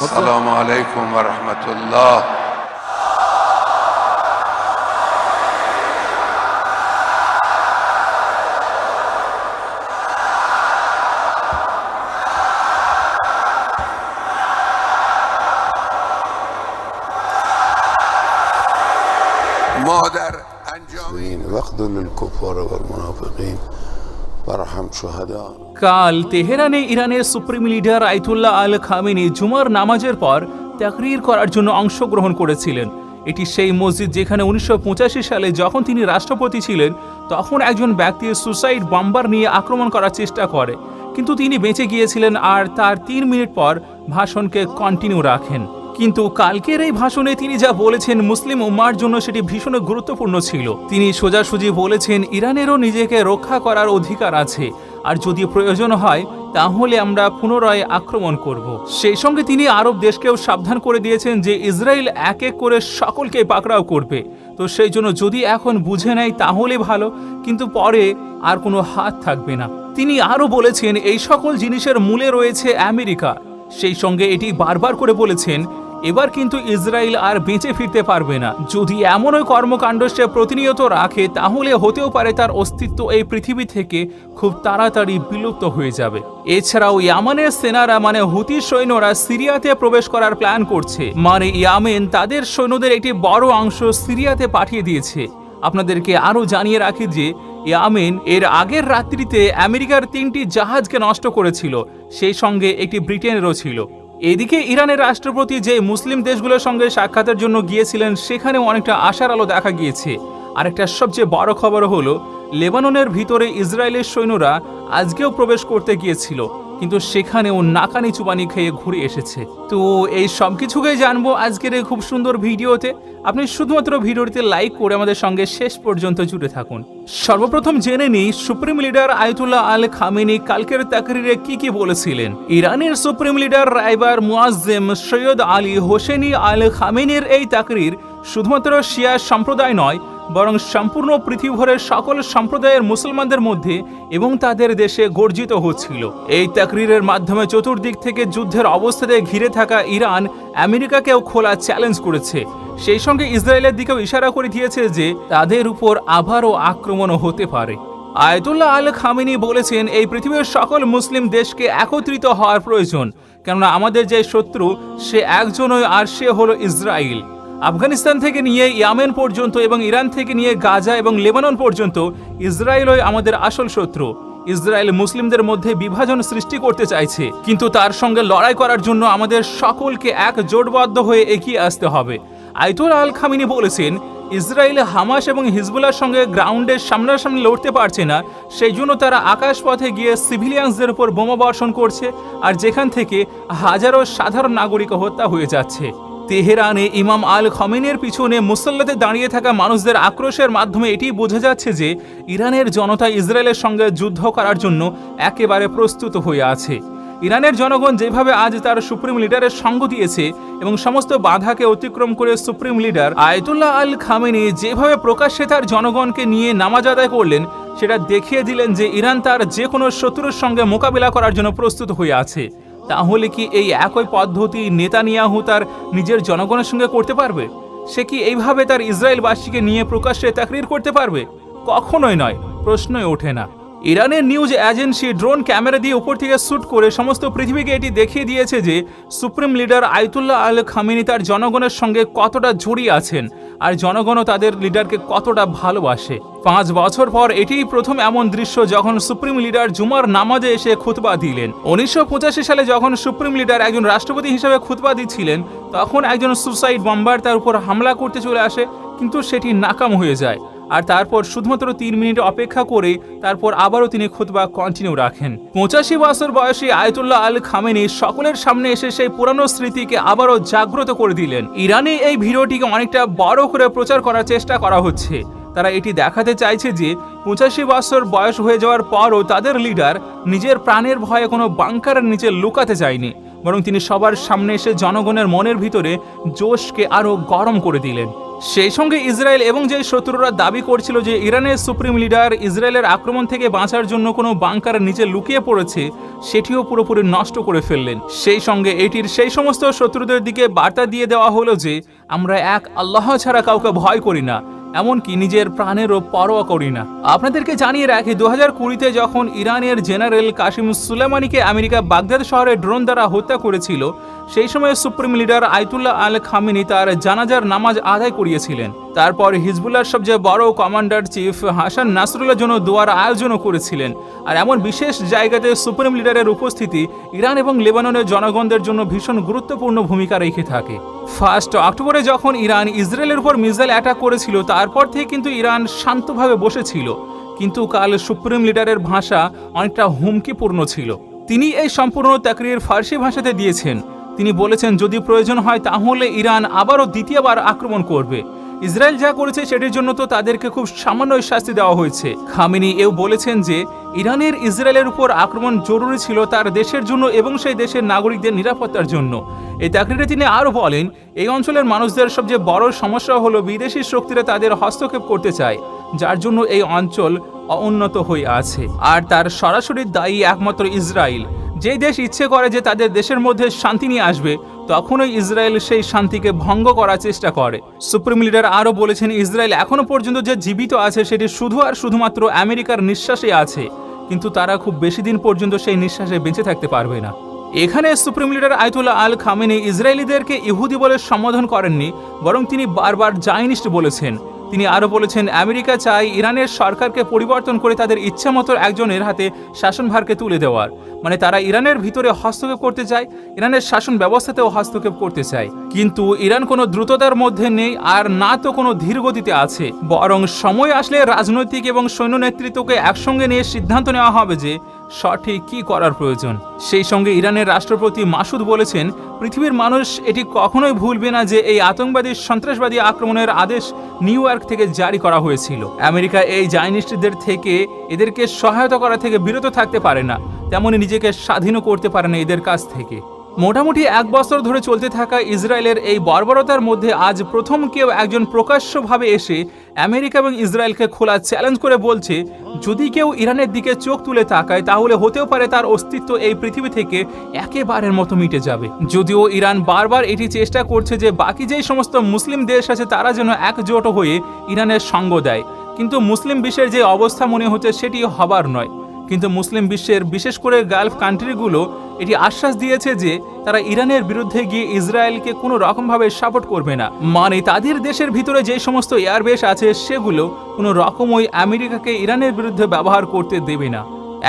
السلام عليكم ورحمة الله. مهدر أنجام. وقت للكفار والمنافقين. কাল তেহরানে ইরানের supreme leader Ayatollah Al Khamenei জুমার নামাজের পর তাকরির করার জন্য অংশগ্রহণ করেছিলেন। এটি সেই মসজিদ যেখানে উনিশশো পঁচাশি সালে যখন তিনি রাষ্ট্রপতি ছিলেন, তখন একজন ব্যক্তি সুসাইড বাম্বার নিয়ে আক্রমণ করার চেষ্টা করে। কিন্তু তিনি বেঁচে গিয়েছিলেন আর তার তিন মিনিট পর ভাষণকে কন্টিনিউ রাখেন। কিন্তু কালকের এই ভাষণে তিনি যা বলেছেন মুসলিম উম্মার জন্য সেটি ভীষণ গুরুত্বপূর্ণ ছিল। তিনি সোজাসুজি বলেছেন, ইরানেরও নিজেকে রক্ষা করার অধিকার আছে। আর যদি প্রয়োজন হয়, তাহলে আমরা পুনরায় আক্রমণ করব। সেই সঙ্গে তিনি আরব দেশকেও সাবধান করে দিয়েছেন যে, ইসরায়েল এক এক করে সকলকে পাকড়াও করবে। তো সেই জন্য যদি এখন বুঝে নেয়, তাহলে ভালো। কিন্তু পরে আর কোনো হাত থাকবে না। তিনি আরও বলেছেন, এই সকল জিনিসের মূলে রয়েছে আমেরিকা। সেই সঙ্গে এটি বারবার করে বলেছেন এবার কিন্তু ইসরায়েল আর বেঁচে ফিরতে পারবে না। যদি এমনই কর্মকাণ্ড সে প্রতিনিয়ত রাখে, তাহলে হতেও পারে তার অস্তিত্ব এই পৃথিবী থেকে খুব তাড়াতাড়ি বিলুপ্ত হয়ে যাবে। এছাড়াও ইয়ামানের সেনারা মানে হুতি সৈন্যরা, সিরিয়াতে প্রবেশ করার প্ল্যান করছে। মানে ইয়ামেন তাদের সৈন্যদের একটি বড় অংশ সিরিয়াতে পাঠিয়ে দিয়েছে। আপনাদেরকে আরও জানিয়ে রাখি যে, ইয়ামেন এর আগের রাত্রিতে আমেরিকার তিনটি জাহাজকে নষ্ট করেছিল। সেই সঙ্গে একটি ব্রিটেনেরও ছিল। এদিকে ইরানের রাষ্ট্রপতি যে মুসলিম দেশগুলোর সঙ্গে সাক্ষাতের জন্য গিয়েছিলেন, সেখানেও অনেকটা আশার আলো দেখা গিয়েছে। আরেকটা সবচেয়ে বড় খবর হলো, লেবাননের ভিতরে ইসরায়েলের সৈন্যরা আজকেও প্রবেশ করতে গিয়েছিল। কিন্তু সেখানেও নাকানি চুবানি খেয়ে ঘুরে এসেছে। তো এই সব কিছুকেই জানব আজকের এই খুব সুন্দর ভিডিওতে। আপনি শুধুমাত্র ভিডিওটিতে লাইক করে আমাদের সঙ্গে শেষ পর্যন্ত জুড়ে থাকুন। সর্বপ্রথম জেনে নিই, supreme leader Ayatollah Al Khamenei কালকের তাকরিরে কি কি বলেছিলেন? ইরানের সুপ্রিম লিডার রাইবার মুয়াজ্জেম সৈয়দ আলী হোসেনি আল খামেনির এই তাকরির শুধুমাত্র শিয়া সম্প্রদায় নয়, বরং সম্পূর্ণ পৃথিবীভরের সকল সম্প্রদায়ের মুসলমানদের মধ্যে এবং তাদের দেশে গর্জিত হচ্ছিল। এই তাকরিরের মাধ্যমে চতুর্দিক থেকে যুদ্ধের অবস্থাতে ঘিরে থাকা ইরান আমেরিকাকেও খোলা চ্যালেঞ্জ করেছে। সেই সঙ্গে ইসরায়েলের দিকেও ইশারা করে দিয়েছে যে, তাদের উপর আবারও আক্রমণও হতে পারে। আয়তুল্লাহ আল খামিনি বলেছেন, এই পৃথিবীর সকল মুসলিম দেশকে একত্রিত হওয়ার প্রয়োজন। কেননা আমাদের যে শত্রু, সে একজনই আর সে হলো ইসরায়েল। আফগানিস্তান থেকে নিয়ে ইয়ামেন পর্যন্ত এবং ইরান থেকে নিয়ে গাজা এবং লেবানন পর্যন্ত ইসরায়েলই আমাদের আসল শত্রু। ইসরায়েল মুসলিমদের মধ্যে বিভাজন সৃষ্টি করতে চাইছে। কিন্তু তার সঙ্গে লড়াই করার জন্য আমাদের সকলকে এক জোটবদ্ধ হয়ে এগিয়ে আসতে হবে। আইতুল আল খামিনি বলেছেন, ইসরায়েল হামাস এবং হিজবুলার সঙ্গে গ্রাউন্ডের সামনাসামনি লড়তে পারছে না। সেই জন্য তারা আকাশপথে গিয়ে সিভিলিয়ানসদের উপর বোমা বর্ষণ করছে। আর যেখান থেকে হাজারো সাধারণ নাগরিক হত্যা হয়ে যাচ্ছে। তেহরানে ইমাম আল খমেনের পিছনে মুসল্লাতে দাঁড়িয়ে থাকা মানুষদের আক্রোশের মাধ্যমে এটি বোঝা যাচ্ছে যে ইরানের জনতা ইসরায়েলের সঙ্গে যুদ্ধ করার জন্য একেবারে প্রস্তুত হয়ে আছে। ইরানের জনগণ যেভাবে আজ তার সুপ্রিম লিডারের সঙ্গ দিয়েছে এবং সমস্ত বাধাকে অতিক্রম করে supreme leader Ayatollah Al Khamenei যেভাবে প্রকাশ্যে তার জনগণকে নিয়ে নামাজ আদায় করলেন, সেটা দেখিয়ে দিলেন যে ইরান তার যে কোনো শত্রুর সঙ্গে মোকাবিলা করার জন্য প্রস্তুত হয়ে আছে। তাহলে কি এই একই পদ্ধতি নেতানিয়াহু তার নিজের জনগণের সঙ্গে করতে পারবে? সে কি এইভাবে তার ইসরায়েলবাসীকে নিয়ে প্রকাশ্যে তাকরির করতে পারবে? কখনোই নয়, প্রশ্নই ওঠে না। ইরানের নিউজ এজেন্সি ড্রোন ক্যামেরা দিয়ে উপর থেকে শ্যুট করে সমস্ত পৃথিবীকে এটি দেখিয়ে দিয়েছে যে supreme leader Ayatollah Al Khamenei তার জনগণের সঙ্গে কতটা জড়িয়ে আছেন আর জনগণও তাদের লিডারকে কতটা ভালোবাসে। পাঁচ বছর পর এটিই প্রথম এমন দৃশ্য যখন সুপ্রিম লিডার জুমার নামাজে এসে খুতবা দিলেন। উনিশশো পঁচাশি সালে যখন সুপ্রিম লিডার একজন রাষ্ট্রপতি হিসেবে খুতবা দিচ্ছিলেন, তখন একজন সুসাইড বম্বার তার উপর হামলা করতে চলে আসে, কিন্তু সেটি নাকাম হয়ে যায়। আর তারপর শুধুমাত্র তিন মিনিট অপেক্ষা করে তারপর আবারও তিনি খুতবা কন্টিনিউ রাখেন। পঁচাশি বছর বয়সী আয়তুল্লাহ আল খামেনি সকলের সামনে এসে সেই পুরানো স্মৃতিকে আবারও জাগ্রত করে দিলেন। ইরানে এই ভিডিওটিকে অনেকটা বড় করে প্রচার করার চেষ্টা করা হচ্ছে। তারা এটি দেখাতে চাইছে যে, পঁচাশি বছর বয়স হয়ে যাওয়ার পরও তাদের লিডার নিজের প্রাণের ভয়ে কোনো বাংকারের নিচে লুকাতে চায়নি। বরং তিনি সবার সামনে এসে জনগণের মনের ভিতরে জোশকে আরও গরম করে দিলেন। সেই সঙ্গে ইসরায়েল এবং যে শত্রুরা দাবি করছিল যে ইরানের সুপ্রিম লিডার ইসরায়েলের আক্রমণ থেকে বাঁচার জন্য কোনো বাংকার নিচে লুকিয়ে পড়েছে, সেটিও পুরোপুরি নষ্ট করে ফেললেন। সেই সঙ্গে এটির সেই সমস্ত শত্রুদের দিকে বার্তা দিয়ে দেওয়া হলো যে, আমরা এক আল্লাহ ছাড়া কাউকে ভয় করি না। এমনকি নিজের প্রাণেরও পরোয়া করি না। আপনাদেরকে জানিয়ে রাখি দু হাজার কুড়িতে যখন ইরানের জেনারেল কাশিম সুলেমানিকে আমেরিকা বাগদাদ শহরে ড্রোন দ্বারা হত্যা করেছিল, সেই সময় supreme leader Ayatollah Al Khamenei তার জানাজার নামাজ আদায় করিয়েছিলেন। তারপর হিজবুল্লাহর সবচেয়ে বড় কমান্ডার চিফ হাসান নাসরুল্লাহ জন্য দোয়ার আয়োজনও করেছিলেন। আর এমন বিশেষ জায়গাতে সুপ্রিম লিডারের উপস্থিতি ইরান এবং লেবাননের জনগণদের জন্য ভীষণ গুরুত্বপূর্ণ ভূমিকা রেখে থাকে। ফার্স্ট অক্টোবরে যখন ইরান ইসরায়েলের উপর মিসাইল অ্যাটাক করেছিল, তারপর থেকে কিন্তু ইরান শান্তভাবে বসেছিল। কিন্তু কাল সুপ্রিম লিডারের ভাষা অনেকটা হুমকিপূর্ণ ছিল। তিনি এই সম্পূর্ণ তাকরির ফার্সি ভাষাতে দিয়েছেন। তিনি বলেছেন, যদি প্রয়োজন হয় তাহলে ইরান আবারও দ্বিতীয়বার আক্রমণ করবে। ইসরায়েল যা করেছে সেটির জন্য তো তাদেরকে খুব সামান্য শাস্তি দেওয়া হয়েছে। খামিনি এও বলেছেন যে, ইরানের ইসরায়েলের উপর আক্রমণ জরুরি ছিল তার দেশের জন্য এবং সেই দেশের নাগরিকদের নিরাপত্তার জন্য। এই চাকরিতে তিনি আরও বলেন, এই অঞ্চলের মানুষদের সবচেয়ে বড় সমস্যা হলো বিদেশি শক্তিরা তাদের হস্তক্ষেপ করতে চায়, যার জন্য এই অঞ্চল অউন্নত হয়ে আছে। আর তার সরাসরি দায়ী একমাত্র ইসরায়েল। যেই দেশ ইচ্ছে করে যে তাদের দেশের মধ্যে শান্তি নিয়ে আসবে, তখনই ইসরায়েল সেই শান্তিকে ভঙ্গ করার চেষ্টা করে। সুপ্রিম লিডার আরও বলেছেন, ইসরায়েল এখনও পর্যন্ত যে জীবিত আছে সেটি শুধু আর শুধুমাত্র আমেরিকার নিঃশ্বাসে আছে, কিন্তু তারা খুব বেশি দিন পর্যন্ত সেই নিঃশ্বাসে বেঁচে থাকতে পারবে না। এখানে supreme leader Ayatollah Al Khamenei ইসরায়েলিদেরকে ইহুদি বলে সম্বোধন করেননি, বরং তিনি বারবার জাইনিস্ট বলেছেন। তিনি আরও বলেছেন, আমেরিকা চায় ইরানের সরকারকে পরিবর্তন করে তাদের ইচ্ছা মতো একজনের হাতে শাসনভারকে তুলে দেওয়ার। মানে তারা ইরানের ভিতরে হস্তক্ষেপ করতে চায়, ইরানের শাসন ব্যবস্থাতেও হস্তক্ষেপ করতে চায়। কিন্তু ইরান কোনো দ্রুততার মধ্যে নেই, আর না তো কোনো ধীরগতিতে আছে। বরং সময় আসলে রাজনৈতিক এবং সৈন্য নেতৃত্বকে একসঙ্গে নিয়ে সিদ্ধান্ত নেওয়া হবে যে সঠিক কি করার প্রয়োজন? সেই সঙ্গে ইরানের রাষ্ট্রপতি মাসুদ বলেছেন, পৃথিবীর মানুষ এটি কখনোই ভুলবে না যে এই আতঙ্কবাদী সন্ত্রাসবাদী আক্রমণের আদেশ নিউ ইয়র্ক থেকে জারি করা হয়েছিল। আমেরিকা এই জাইনিস্টদের থেকে এদেরকে সহায়তা করা থেকে বিরত থাকতে পারে না তেমনই নিজেকে স্বাধীনও করতে পারে না এদের কাছ থেকে। মোটামুটি এক বছর ধরে চলতে থাকা ইসরায়েলের এই বর্বরতার মধ্যে আজ প্রথম কেউ একজন প্রকাশ্যভাবে এসে আমেরিকা এবং ইসরায়েলকে খোলা চ্যালেঞ্জ করে বলছে, যদি কেউ ইরানের দিকে চোখ তুলে তাকায়, তাহলে হতেও পারে তার অস্তিত্ব এই পৃথিবী থেকে একেবারের মতো মিটে যাবে। যদিও ইরান বারবার এটি চেষ্টা করছে যে বাকি যেই সমস্ত মুসলিম দেশ আছে, তারা যেন একজোট হয়ে ইরানের সঙ্গ দেয়। কিন্তু মুসলিম বিশ্বের যে অবস্থা মনে হচ্ছে, সেটি হবার নয়। কিন্তু মুসলিম বিশ্বের বিশেষ করে গালফ কান্ট্রিগুলো এটি আশ্বাস দিয়েছে যে তারা ইরানের বিরুদ্ধে গিয়ে ইসরায়েলকে কোনো রকমভাবে সাপোর্ট করবে না। মানে তাদের দেশের ভিতরে যে সমস্ত এয়ারবেস আছে, সেগুলো কোনো রকমই আমেরিকাকে ইরানের বিরুদ্ধে ব্যবহার করতে দেবে না।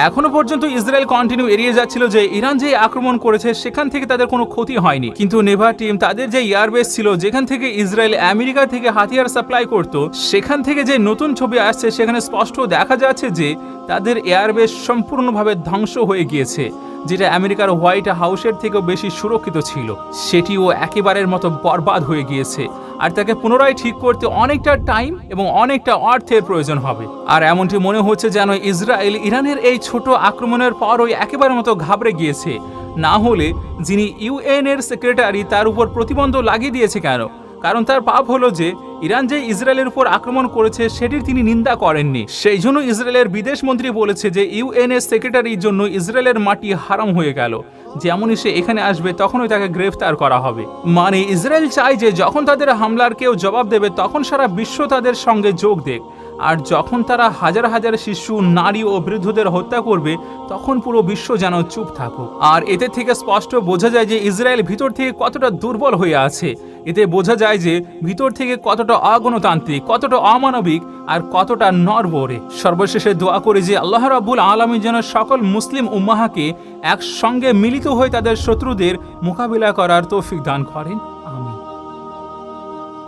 এখনও পর্যন্ত ইসরায়েল কন্টিনিউ এড়িয়ে যাচ্ছিল যে ইরান যে আক্রমণ করেছে, সেখান থেকে তাদের কোনো ক্ষতি হয়নি। কিন্তু নেভা টিম তাদের যে এয়ারবেস ছিল, যেখান থেকে ইসরায়েল আমেরিকা থেকে হাতিয়ার সাপ্লাই করত, সেখান থেকে যে নতুন ছবি আসছে, সেখানে স্পষ্ট দেখা যাচ্ছে যে তাদের এয়ারবেস সম্পূর্ণভাবে ধ্বংস হয়ে গিয়েছে। যেটা আমেরিকার হোয়াইট হাউসের থেকেও বেশি সুরক্ষিত ছিল, সেটিও একেবারের মতো বরবাদ হয়ে গিয়েছে। আর তাকে পুনরায় ঠিক করতে অনেকটা টাইম এবং অনেকটা অর্থের প্রয়োজন হবে। আর এমনটি মনে হচ্ছে যেন ইসরায়েল ইরানের এই ছোট আক্রমণের পরই একেবারে মতো ঘাবড়ে গিয়েছে। না হলে যিনি ইউএন এর সেক্রেটারি তার উপর প্রতিবন্ধ লাগিয়ে দিয়েছে কেন? কারণ তার পাপ হলো যে ইরান যে ইসরায়েলের উপর আক্রমণ করেছে, সেটির তিনি নিন্দা করেননি। সেই জন্য ইসরায়েলের বিদেশ মন্ত্রী বলেছে যে ইউএনএস সেক্রেটারির জন্য ইসরায়েলের মাটি হারাম হয়ে গেল। যেমনই সে এখানে আসবে, তখনই তাকে গ্রেফতার করা হবে। মানে ইসরায়েল চায় যে যখন তাদের হামলার কেউ জবাব দেবে, তখন সারা বিশ্ব তাদের সঙ্গে যোগ দেখ আর যখন তারা হাজার হাজার শিশু, নারী ও বৃদ্ধদের হত্যা করবে, তখন পুরো বিশ্ব যেন চুপ থাকুক। আর এতে থেকে স্পষ্ট বোঝা যায় যে ইসরায়েল ভিতর থেকে কতটা দুর্বল হয়ে আছে। এতে বোঝা যায় যে ভিতর থেকে কতটা অগণতান্ত্রিক, কতটা অমানবিক আর কতটা নরবরে। সর্বশেষে দোয়া করে যে আল্লাহ রাবুল আলমী যেন সকল মুসলিম উম্মাহাকে একসঙ্গে মিলিত হয়ে তাদের শত্রুদের মোকাবিলা করার তৌফিক দান করেন।